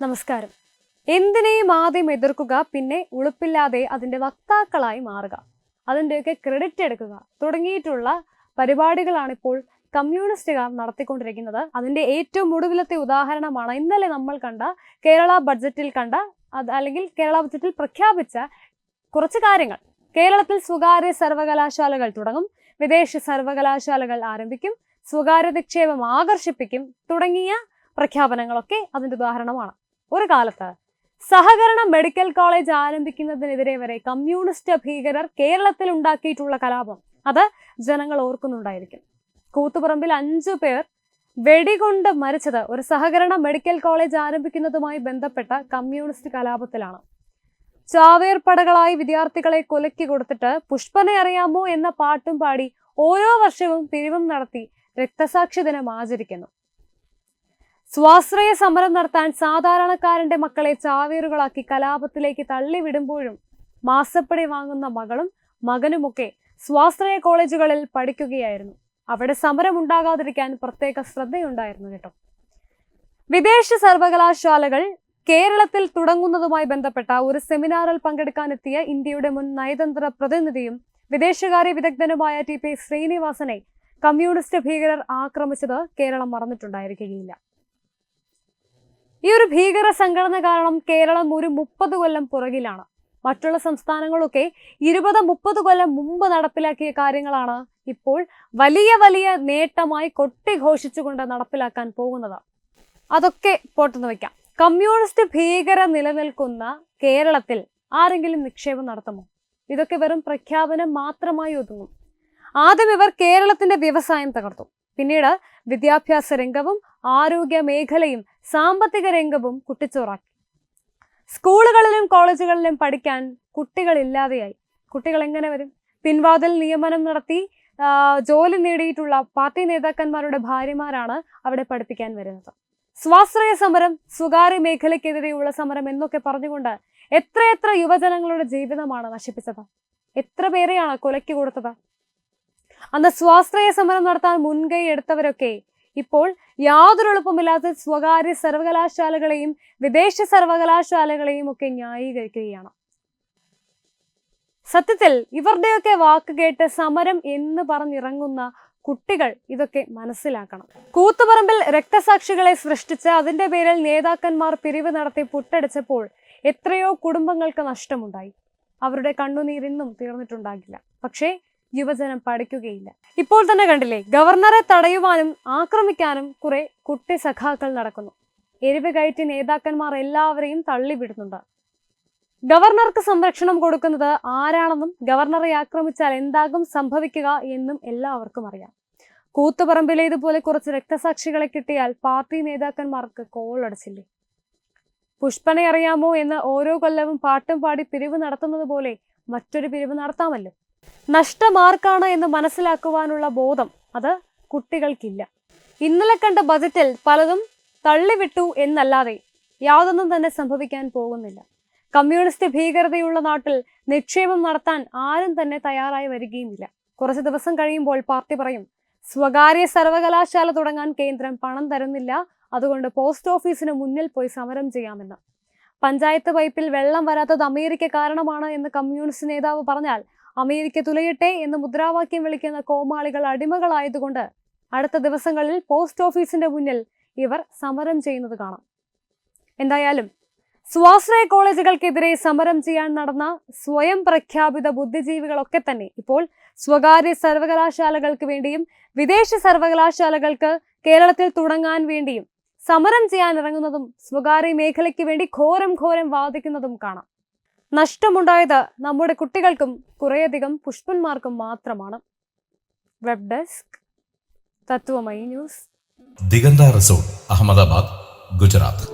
നമസ്കാരം. എന്തിനേയും ആദ്യം എതിർക്കുക പിന്നെ ഉളുപ്പില്ലാതെ അതിന്റെ വക്താക്കളായി മാറുക. അതിന്റെയൊക്കെ ക്രെഡിറ്റ് എടുക്കുക. തുടങ്ങിയിട്ടുള്ള പരിപാടികളാണിപ്പോൾ കമ്മ്യൂണിസ്റ്റുകാർ നടത്തിക്കൊണ്ടിരിക്കുന്നത്. അതിന്റെ ഏറ്റവും ഒടുവിലത്തെ ഉദാഹരണമാണ് ഇന്നലെ നമ്മൾ കണ്ട കേരള ബഡ്ജറ്റിൽ കണ്ട അത് അല്ലെങ്കിൽ കേരള ബഡ്ജറ്റിൽ പ്രഖ്യാപിച്ച കുറച്ച് കാര്യങ്ങൾ. കേരളത്തിൽ സ്വകാര്യ സർവകലാശാലകൾ തുടങ്ങും വിദേശ സർവകലാശാലകൾ ആരംഭിക്കും സ്വകാര്യ നിക്ഷേപം ആകർഷിപ്പിക്കും തുടങ്ങിയ പ്രഖ്യാപനങ്ങളൊക്കെ അതിന്റെ ഉദാഹരണമാണ്. ഒരു കാലത്ത് സഹകരണ മെഡിക്കൽ കോളേജ് ആരംഭിക്കുന്നതിനെതിരെ വരെ കമ്മ്യൂണിസ്റ്റ് ഭീകരർ കേരളത്തിൽ ഉണ്ടാക്കിയിട്ടുള്ള കലാപം. അത് ജനങ്ങൾ ഓർക്കുന്നുണ്ടായിരിക്കും. കൂത്തുപറമ്പിൽ അഞ്ചു പേർ വെടികൊണ്ട് മരിച്ചത് ഒരു സഹകരണ മെഡിക്കൽ കോളേജ് ആരംഭിക്കുന്നതുമായി ബന്ധപ്പെട്ട കമ്മ്യൂണിസ്റ്റ് കലാപത്തിലാണ്. ചാവേർ പടകളായി വിദ്യാർത്ഥികളെ കൊലക്കി കൊടുത്തിട്ട് പുഷ്പനെ അറിയാമോ എന്ന പാട്ടും പാടി ഓരോ വർഷവും പിരിവും നടത്തി രക്തസാക്ഷി ദിനം ആചരിക്കുന്നു. സ്വാശ്രയ സമരം നടത്താൻ സാധാരണക്കാരന്റെ മക്കളെ ചാവേറുകളാക്കി കലാപത്തിലേക്ക് തള്ളിവിടുമ്പോഴും മാസപ്പടി വാങ്ങുന്ന മകളും മകനുമൊക്കെ സ്വാശ്രയ കോളേജുകളിൽ പഠിക്കുകയായിരുന്നു. അവിടെ സമരം ഉണ്ടാകാതിരിക്കാൻ പ്രത്യേക ശ്രദ്ധയുണ്ടായിരുന്നു കേട്ടോ. വിദേശ സർവകലാശാലകൾ കേരളത്തിൽ തുടങ്ങുന്നതുമായി ബന്ധപ്പെട്ട ഒരു സെമിനാറിൽ പങ്കെടുക്കാനെത്തിയ ഇന്ത്യയുടെ മുൻ നയതന്ത്ര പ്രതിനിധിയും വിദേശകാര്യ വിദഗ്ധനുമായ ടി പി ശ്രീനിവാസനെ കമ്മ്യൂണിസ്റ്റ് ഭീകരർ ആക്രമിച്ചത് കേരളം മറന്നിട്ടുണ്ടായിരിക്കുകയില്ല. ഈ ഒരു ഭീകര സംഘടന കാരണം കേരളം ഒരു മുപ്പത് കൊല്ലം പുറകിലാണ്. മറ്റുള്ള സംസ്ഥാനങ്ങളൊക്കെ ഇരുപത് മുപ്പത് കൊല്ലം മുമ്പ് നടപ്പിലാക്കിയ കാര്യങ്ങളാണ് ഇപ്പോൾ വലിയ വലിയ നേട്ടമായി കൊട്ടിഘോഷിച്ചുകൊണ്ട് നടപ്പിലാക്കാൻ പോകുന്നത്. അതൊക്കെ പോട്ടെന്ന് വെക്കാം. കമ്മ്യൂണിസ്റ്റ് ഭീകര നിലനിൽക്കുന്ന കേരളത്തിൽ ആരെങ്കിലും നിക്ഷേപം നടത്തുമോ? ഇതൊക്കെ വെറും പ്രഖ്യാപനം മാത്രമായി ഒതുങ്ങും. ആദ്യം ഇവർ കേരളത്തിന്റെ വ്യവസായം തകർത്തു. പിന്നീട് വിദ്യാഭ്യാസ രംഗവും ആരോഗ്യ മേഖലയും സാമ്പത്തിക രംഗവും കുട്ടിച്ചോറാക്കി. സ്കൂളുകളിലും കോളേജുകളിലും പഠിക്കാൻ കുട്ടികളില്ലാതെയായി. കുട്ടികൾ എങ്ങനെ വരും? പിൻവാതിൽ നിയമനം നടത്തി ജോലി നേടിയിട്ടുള്ള പാർട്ടി നേതാക്കന്മാരുടെ ഭാര്യമാരാണ് അവിടെ പഠിപ്പിക്കാൻ വരുന്നത്. സ്വാശ്രയ സമരം സ്വകാര്യ മേഖലയ്ക്കെതിരെയുള്ള സമരം എന്നൊക്കെ പറഞ്ഞുകൊണ്ട് എത്രയെത്ര യുവജനങ്ങളുടെ ജീവിതമാണ് നശിപ്പിച്ചത്? എത്ര പേരെയാണ് കൊലയ്ക്ക് കൊടുത്തത്? അന്ന് സ്വാശ്രയ സമരം നടത്താൻ മുൻകൈ എടുത്തവരൊക്കെ ഇപ്പോൾ യാതൊരു എളുപ്പമില്ലാത്ത സ്വകാര്യ സർവകലാശാലകളെയും വിദേശ സർവകലാശാലകളെയും ഒക്കെ ന്യായീകരിക്കുകയാണ്. സത്യത്തിൽ ഇവരുടെയൊക്കെ വാക്ക് കേട്ട് സമരം എന്ന് പറഞ്ഞിറങ്ങുന്ന കുട്ടികൾ ഇതൊക്കെ മനസ്സിലാക്കണം. കൂത്തുപറമ്പിൽ രക്തസാക്ഷികളെ സൃഷ്ടിച്ച് അതിന്റെ പേരിൽ നേതാക്കന്മാർ പിരിവ് നടത്തി പുട്ടടിച്ചപ്പോൾ എത്രയോ കുടുംബങ്ങൾക്ക് നഷ്ടമുണ്ടായി. അവരുടെ കണ്ണുനീരിന്നും തീർന്നിട്ടുണ്ടാകില്ല. പക്ഷേ യുവജനം പഠിക്കുകയില്ല. ഇപ്പോൾ തന്നെ കണ്ടില്ലേ ഗവർണറെ തടയുവാനും ആക്രമിക്കാനും കുറെ കുട്ടി സഖാക്കൾ നടക്കുന്നു. എരിവ് കയറ്റി നേതാക്കന്മാർ എല്ലാവരെയും തള്ളിവിടുന്നുണ്ട്. ഗവർണർക്ക് സംരക്ഷണം കൊടുക്കുന്നത് ആരാണെന്നും ഗവർണറെ ആക്രമിച്ചാൽ എന്താകും സംഭവിക്കുക എന്നും എല്ലാവർക്കും അറിയാം. കൂത്തുപറമ്പിലേതുപോലെ കുറച്ച് രക്തസാക്ഷികളെ കിട്ടിയാൽ പാർട്ടി നേതാക്കന്മാർക്ക് കോൾ അടച്ചില്ലേ പുഷ്പനെ അറിയാമോ എന്ന് ഓരോ കൊല്ലവും പാട്ടും പാടി പിരിവ് നടത്തുന്നത് പോലെ മറ്റൊരു പിരിവ് നടത്താമല്ലോ? നഷ്ടമാർക്കാണ് എന്ന് മനസ്സിലാക്കുവാനുള്ള ബോധം അത് കുട്ടികൾക്കില്ല. ഇന്നലെ കണ്ട ബജറ്റിൽ പലതും തള്ളിവിട്ടു എന്നല്ലാതെ യാതൊന്നും തന്നെ സംഭവിക്കാൻ പോകുന്നില്ല. കമ്മ്യൂണിസ്റ്റ് ഭീകരതയുള്ള നാട്ടിൽ നിക്ഷേപം നടത്താൻ ആരും തന്നെ തയ്യാറായി വരികയുമില്ല. കുറച്ച് ദിവസം കഴിയുമ്പോൾ പാർട്ടി പറയും സ്വകാര്യ സർവകലാശാല തുടങ്ങാൻ കേന്ദ്രം പണം തരുന്നില്ല അതുകൊണ്ട് പോസ്റ്റ് ഓഫീസിന് മുന്നിൽ പോയി സമരം ചെയ്യാമെന്ന്. പഞ്ചായത്ത് പൈപ്പിൽ വെള്ളം വരാത്തത് അമേരിക്ക കാരണമാണ് എന്ന് കമ്മ്യൂണിസ്റ്റ് നേതാവ് പറഞ്ഞാൽ അമേരിക്ക തുലയട്ടെ എന്ന് മുദ്രാവാക്യം വിളിക്കുന്ന കോമാളികൾ അടിമകളായതുകൊണ്ട് അടുത്ത ദിവസങ്ങളിൽ പോസ്റ്റ് ഓഫീസിന്റെ മുന്നിൽ ഇവർ സമരം ചെയ്യുന്നത് കാണാം. എന്തായാലും സ്വാശ്രയ കോളേജുകൾക്കെതിരെ സമരം ചെയ്യാൻ നടന്ന സ്വയം പ്രഖ്യാപിത ബുദ്ധിജീവികളൊക്കെ തന്നെ ഇപ്പോൾ സ്വകാര്യ സർവകലാശാലകൾക്ക് വേണ്ടിയും വിദേശ സർവകലാശാലകൾക്ക് കേരളത്തിൽ തുടങ്ങാൻ വേണ്ടിയും സമരം ചെയ്യാൻ ഇറങ്ങുന്നതും സ്വകാര്യ മേഖലയ്ക്ക് വേണ്ടി ഘോരം ഘോരം വാദിക്കുന്നതും കാണാം. നഷ്ടമുണ്ടായത് നമ്മുടെ കുട്ടികൾക്കും കുറേയധികം പുഷ്പന്മാർക്കും മാത്രമാണ്. Web desk Tatwamayi news Diganta resort Ahmedabad Gujarat